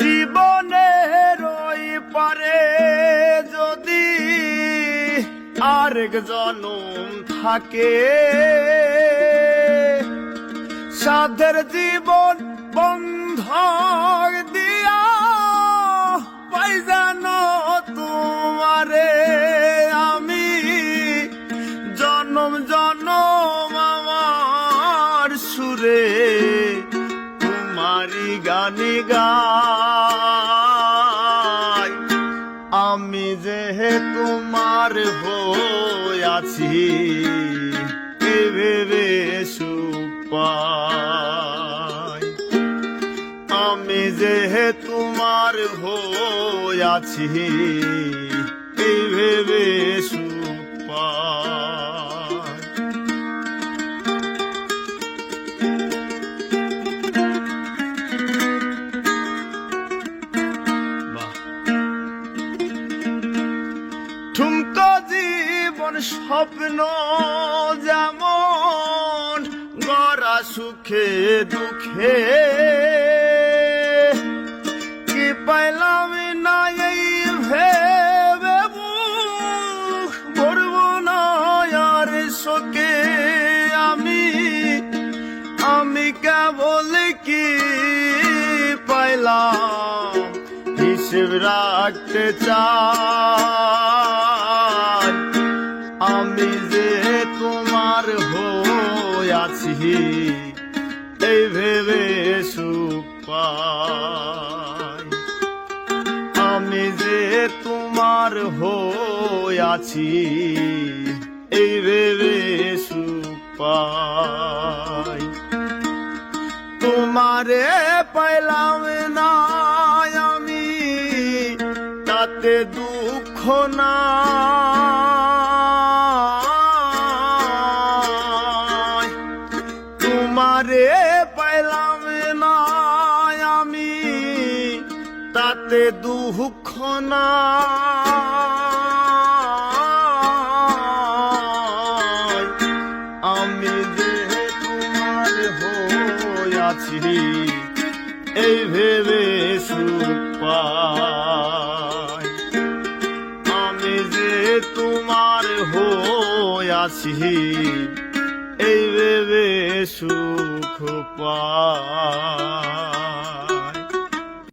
জীবনের ওই পারে যদি আরেক জনম থাকে সাধের জীবন বন্ধ গানে গাই। আমি যে তোমার হইয়াছি এ ভেবে সুপাই। আমি যে তোমার হইয়াছি এই ভেবে সুপাই। ঠুমকো জীবন স্বপ্ন যেমন গড়া সুখে, দুঃখে। কি পাইলাম না এই ভেবে বুক ভরব না আর শোকে আমি? আমি কেবল কি পাইলাম? হিসেব রাখতে চাই। আমি যে তোমার হইয়াছি এই ভেবে সুখ আমি যে তোমার হইয়াছি এই ভেবে সুখ তোমারে পাইলাম না আমি, তাতে দুঃখ না তাতে দুঃখ না আমি যে তোমার হইয়াছি এই ভেবে সুখ পাই। আমি যে তোমার হইয়াছি এই ভেবে সুখ পাই।